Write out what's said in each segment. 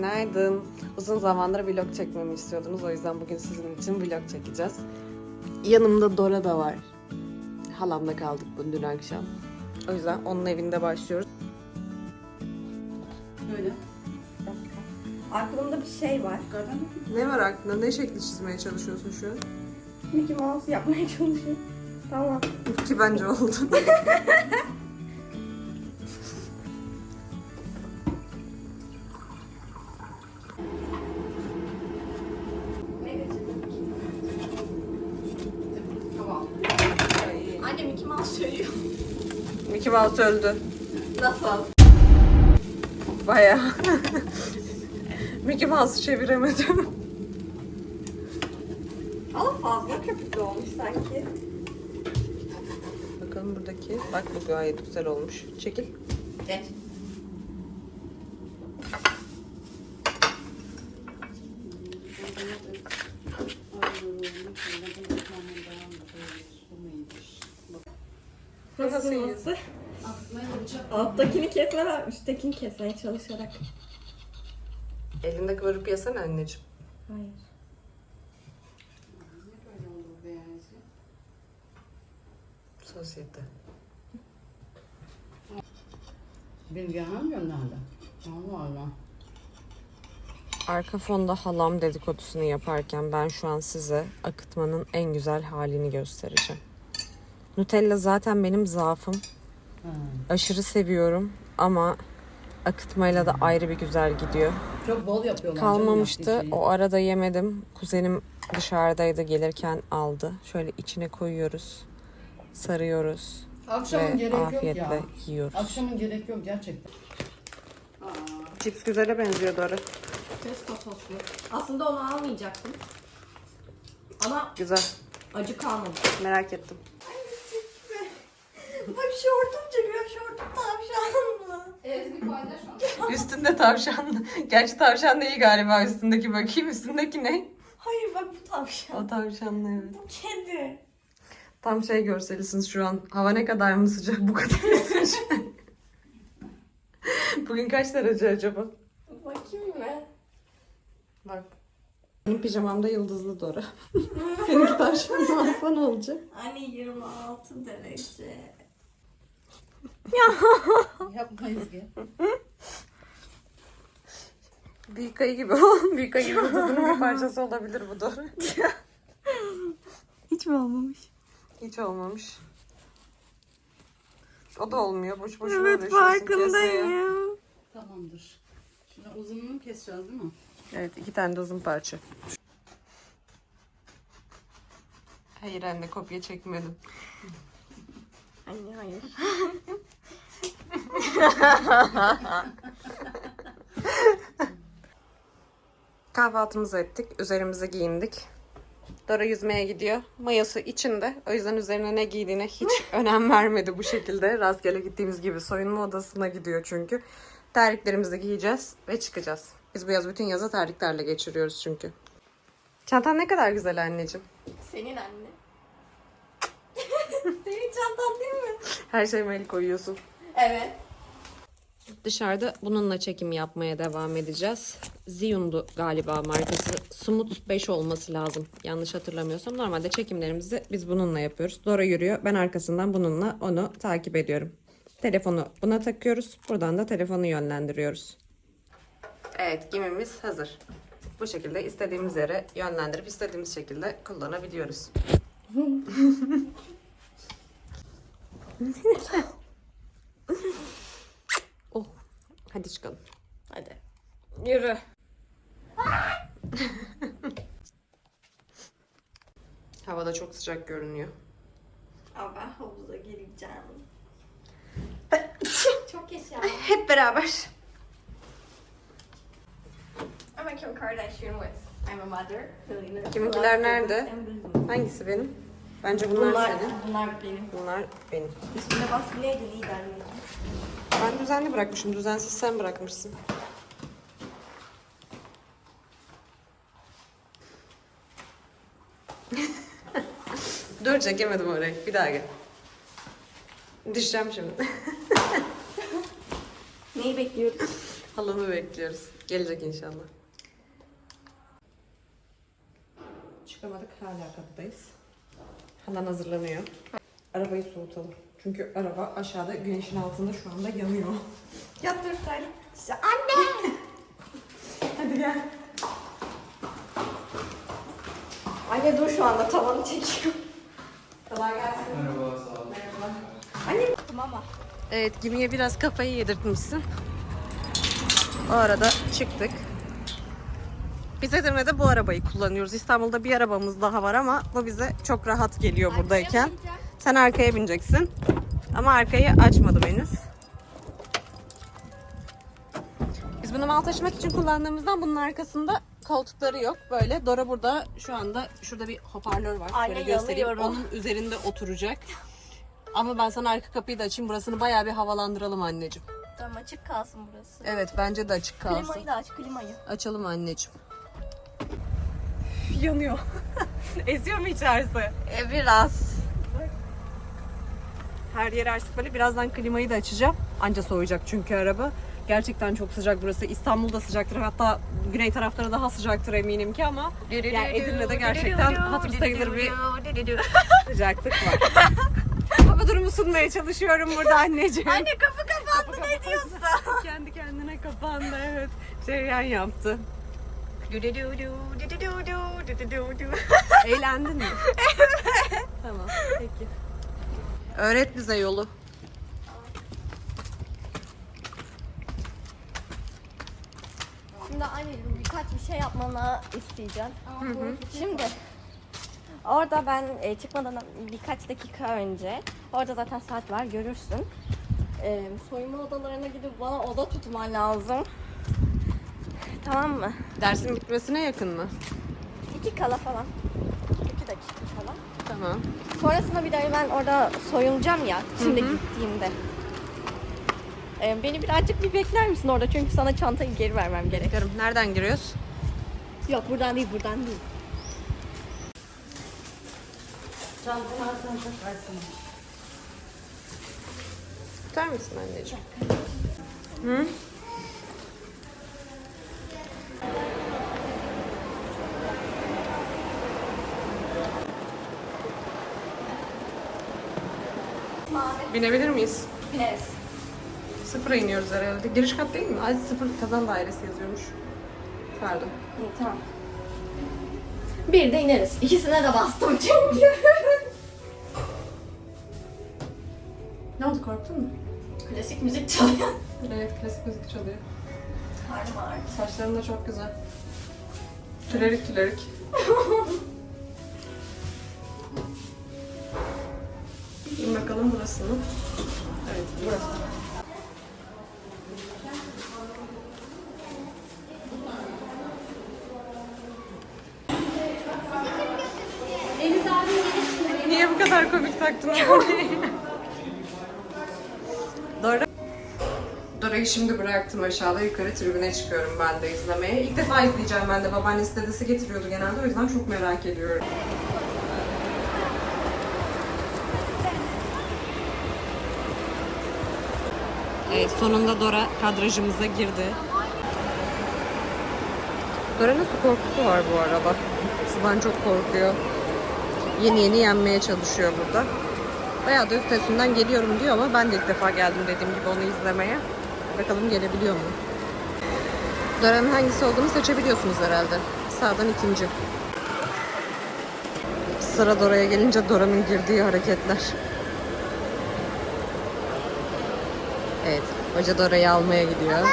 Günaydın. Uzun zamandır vlog çekmemi istiyordunuz. O yüzden bugün sizin için vlog çekeceğiz. Yanımda Dora da var. Halamla kaldık bu dün akşam. O yüzden onun evinde başlıyoruz. Böyle. Aklımda bir şey var. Gördün mü? Ne var aklında? Ne şekli çizmeye çalışıyorsun şu an? Mickey Mouse yapmaya çalışıyorum. Tamam. Ki bence oldu. Mickey Mouse öldü. Nasıl? Bayağı. Mickey Mouse'u çeviremedim. Ama fazla köpüklü olmuş sanki. Bakalım buradaki. Bak bu gayet güzel olmuş. Çekil. Geç. Nasıl? Nasıl? Alttakini kesmeden üsttekini kesmeye çalışarak. Elinde kıvırıp yesene anneciğim. Hayır. Sosyete. Bilgehan'a mı gönderdi? Allah Allah. Arka fonda halam dedikodusunu yaparken ben şu an size akıtmanın en güzel halini göstereceğim. Nutella zaten benim zaafım. Aşırı seviyorum ama akıtmayla da ayrı bir güzel gidiyor. Çok bol yapıyorlar. Kalmamıştı. O arada yemedim. Kuzenim dışarıdaydı gelirken aldı. Şöyle içine koyuyoruz. Sarıyoruz. Akşamın ve gerek yok afiyetle ya. yiyoruz. Akşamın gerek yok gerçekten. Aa, Cips güzele benziyor Dora. Pesto soslu. Aslında onu almayacaktım. Ama Güzel. acı kalmadı. Merak ettim. Bak şortum çıkıyor. Şortum tavşanlı. Üstünde tavşan. Gerçi tavşan değil galiba üstündeki bakayım. Üstündeki ne? Hayır bak bu tavşan. O tavşanlı evet. Bu kedi. Tam şey görselisiniz şu an. Hava ne kadar mı sıcak? Bu kadar mı sıcak? Bugün kaç derece acaba? Bakayım mı? Bak. Benim pijamamda yıldızlı Dora. Seninki tavşanlı alsa ne olacak? Anne 26 derece. Yapmayız ki. Büyük ayı gibi. Büyük ayı gibi tadının bir parçası olabilir bu Dora. Hiç mi olmamış? Hiç olmamış. O da olmuyor. Boş boşuna Evet farkındayım. Tamamdır. Şimdi uzunluğunu keseceğiz değil mi? Evet iki tane de uzun parça. Hayır anne kopya çekmedim. Anne hayır. Kahvaltımızı ettik. Üzerimize giyindik. Dora yüzmeye gidiyor. Mayası içinde. O yüzden üzerine ne giydiğine hiç önem vermedi bu şekilde. Rastgele gittiğimiz gibi soyunma odasına gidiyor çünkü. Terliklerimizi giyeceğiz ve çıkacağız. Biz bu yaz bütün yazı terliklerle geçiriyoruz çünkü. Çantan ne kadar güzel anneciğim. Senin anne. Senin çantan değil mi? Her şeyime el koyuyorsun. Evet. Dışarıda bununla çekim yapmaya devam edeceğiz. Ziyun'du galiba markası. Smooth 5 olması lazım. Yanlış hatırlamıyorsam. Normalde çekimlerimizi biz bununla yapıyoruz. Dora yürüyor. Ben arkasından bununla onu takip ediyorum. Telefonu buna takıyoruz. Buradan da telefonu yönlendiriyoruz. Evet gemimiz hazır. Bu şekilde istediğimiz yere yönlendirip istediğimiz şekilde kullanabiliyoruz. Hadi çıkalım. Hadi. Yürü. Havada çok sıcak görünüyor. Ama ben havuza gireceğim. Çok yaşa. Hep beraber. I'm a Kim Kardashian with I'm a mother. Kiminkiler nerede? Hangisi benim? Bence bunlar, Bunlar, senin. bunlar benim. Bunlar benim. Üstüne baskı neydi lider miydi? Ben düzenli bırakmışım. Düzensiz sen bırakmışsın. Dur çekemedim orayı. Bir daha gel. Düşeceğim şimdi. Neyi bekliyoruz? Halanı bekliyoruz. Gelecek inşallah. Çıkamadık hala kapıdayız. Halan hazırlanıyor. Arabayı soğutalım. Çünkü araba aşağıda güneşin altında şu anda yanıyor. Yat dur sen. Anne! Hadi gel. Anne dur şu anda tavanı çekiyor. Kolay gelsin. Merhaba, sağ olun. Anne ama. Evet gemiye biraz kafayı yedirtmişsin. O arada çıktık. Biz Edirne'de bu arabayı kullanıyoruz. İstanbul'da bir arabamız daha var ama bu bize çok rahat geliyor buradayken. Sen arkaya bineceksin. Ama arkayı açmadım henüz. Biz bunu mal taşımak için kullandığımızdan bunun arkasında koltukları yok. Böyle Dora burada şu anda şurada bir hoparlör var. Aynen, Şöyle göstereyim. yanıyorum. Onun üzerinde oturacak. Ama ben sana arka kapıyı da açayım. Burasını bayağı bir havalandıralım anneciğim. Tamam açık kalsın burası. Evet bence de açık kalsın. Klimayı da aç klimayı. Açalım anneciğim. Yanıyor. Eziyor mu içerisi? E biraz. Her yeri açtık böyle. Birazdan klimayı da açacağım. Anca soğuyacak çünkü araba. Gerçekten çok sıcak burası. İstanbul'da sıcaktır. Hatta güney tarafları daha sıcaktır eminim ki ama yani Edirne'de gerçekten hatır sayılır bir sıcaklık var. Hava durumu sunmaya çalışıyorum burada anneciğim. Anne kapı kapandı ne diyorsun? Kendi kendine kapandı evet. Şeyyan yaptı. Eğlendin mi? Evet. Tamam peki. Öğret bize yolu. Şimdi anneciğim birkaç bir şey yapmanı isteyeceğim. Şimdi orada ben e, çıkmadan birkaç dakika önce orada zaten saat var görürsün. E, soyunma odalarına gidip bana oda tutman lazım. Tamam mı? Dersin bitmesine yakın mı? İki kala falan. İki dakika falan. Tamam. Sonrasında bir de ben orada soyunacağım ya şimdi gittiğimde. E, beni birazcık bir bekler misin orada çünkü sana çantayı geri vermem gerek. Yarım. Nereden giriyoruz? Yok buradan değil buradan değil. Tutar mısın anneciğim? Hı? Binebilir miyiz? Yes. Sıfıra iniyoruz herhalde. Giriş kat değil mi? Ay sıfır kazan dairesi yazıyormuş. Pardon. İyi tamam. Bir de ineriz. İkisine de bastım çünkü. Ne oldu korktun mu? Klasik müzik çalıyor. Evet klasik müzik çalıyor. Karnım ağrıdı. Saçların da çok güzel. Tülerik tülerik. İn bakalım burası mı? Evet burası. Niye bu kadar komik taktın Dora. Dora'yı şimdi bıraktım aşağıda yukarı tribüne çıkıyorum ben de izlemeye. İlk defa izleyeceğim ben de. Babaannesi dedesi getiriyordu genelde o yüzden çok merak ediyorum. Evet sonunda Dora kadrajımıza girdi. Dora'nın su korkusu var bu arada. Sudan çok korkuyor. Yeni yeni yenmeye çalışıyor burada. Bayağı da üstesinden geliyorum diyor ama ben de ilk defa geldim dediğim gibi onu izlemeye. Bakalım gelebiliyor mu? Dora'nın hangisi olduğunu seçebiliyorsunuz herhalde. Sağdan ikinci. Sıra Dora'ya gelince Dora'nın girdiği hareketler. Hoca Dora'yı almaya gidiyor.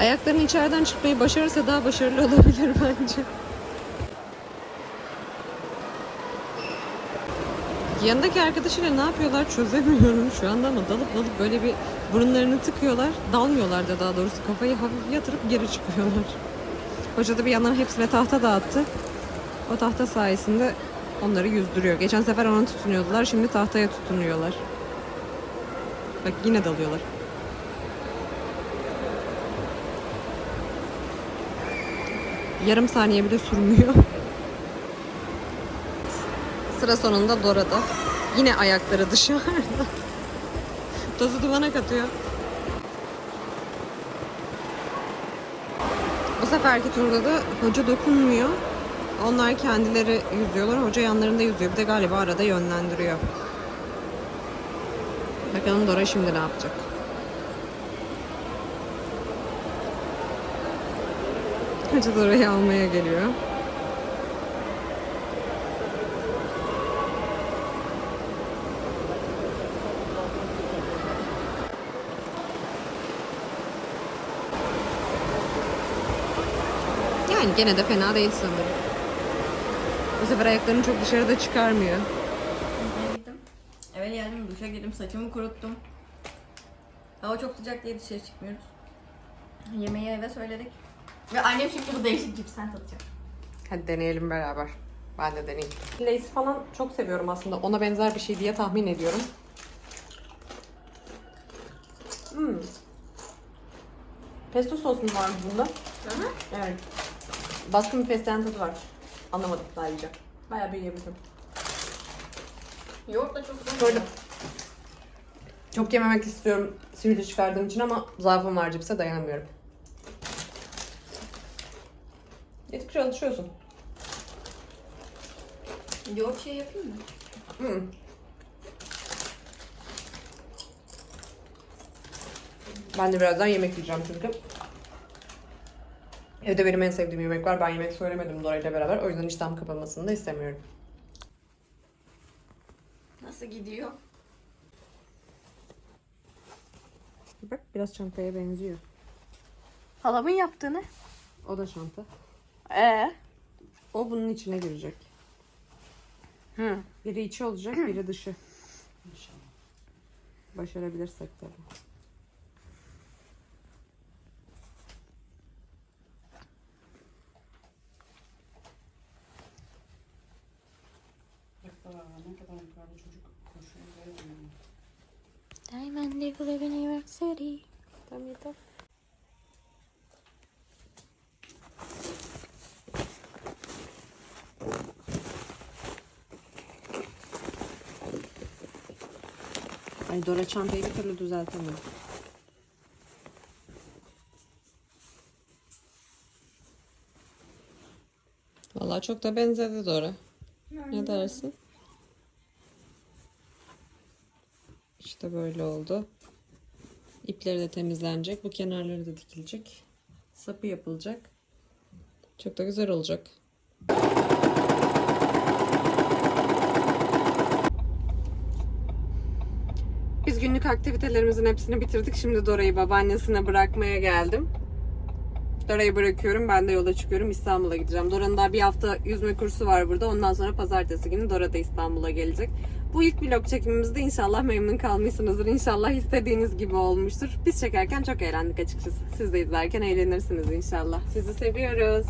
Ayaklarını içeriden çıkmayı başarırsa daha başarılı olabilir bence. Yanındaki arkadaşıyla ne yapıyorlar çözemiyorum şu anda ama dalıp dalıp böyle bir burunlarını tıkıyorlar. Dalmıyorlar da daha doğrusu kafayı hafif yatırıp geri çıkıyorlar. Hoca da bir yandan hepsine tahta dağıttı. O tahta sayesinde onları yüzdürüyor. Geçen sefer ona tutunuyordular şimdi tahtaya tutunuyorlar. Bak yine dalıyorlar. Yarım saniye bile sürmüyor. Sıra sonunda Dora'da. Yine ayakları dışarıda. Tozu duvana katıyor. Bu seferki turda da hoca dokunmuyor. Onlar kendileri yüzüyorlar. Hoca yanlarında yüzüyor. Bir de galiba arada yönlendiriyor. Bakalım Dora şimdi ne yapacak? Hoca Dora'yı almaya geliyor. Yani gene de fena değil sanırım. Bu sefer ayaklarını çok dışarıda çıkarmıyor. Eve geldim, duşa girdim, saçımı kuruttum. Hava çok sıcak diye dışarı çıkmıyoruz. Yemeği eve söyledik. Ve annem şimdi bu değişik cipsten tadacak. Hadi deneyelim beraber. Ben de deneyeyim. Lay's falan çok seviyorum aslında. Ona benzer bir şey diye tahmin ediyorum. Hmm. Pesto sos mu var bunda? Evet. Baskın bir fesleğen tadı var. Anlamadım daha yiyeceğim. Bayağı bir yiyebilirim. Yoğurt da çok güzel. Böyle çok yememek istiyorum sivilce çıkardığım için ama zaafım var cipse dayanamıyorum. Yedikçe alışıyorsun. Yoğurt şey yapayım mı? Hı. Ben de birazdan yemek yiyeceğim çünkü. Evde benim en sevdiğim yemek var. Ben yemek söylemedim Dora ile beraber. O yüzden iştahım kapanmasını da istemiyorum. Nasıl gidiyor? Bak biraz çantaya benziyor. Halamın yaptığını. O da çanta. Ee? O bunun içine girecek. Hı. Biri içi olacak, biri dışı. Başarabilirsek tabii. Ne kadar yukarıda çocuk koşuyor. böyle. Diamond New York City. Tabii tabii. Ay Dora çantayı bir türlü düzeltemedi. Vallahi çok da benzedi Dora. Ne dersin? İşte böyle oldu. İpleri de temizlenecek. Bu kenarları da dikilecek. Sapı yapılacak. Çok da güzel olacak. Biz günlük aktivitelerimizin hepsini bitirdik. Şimdi Dora'yı babaannesine bırakmaya geldim. Dora'yı bırakıyorum. Ben de yola çıkıyorum. İstanbul'a gideceğim. Dora'nın daha bir hafta yüzme kursu var burada. Ondan sonra pazartesi günü Dora da İstanbul'a gelecek. Bu ilk vlog çekimimizde inşallah memnun kalmışsınızdır. İnşallah istediğiniz gibi olmuştur. Biz çekerken çok eğlendik açıkçası. Siz de izlerken eğlenirsiniz inşallah. Sizi seviyoruz.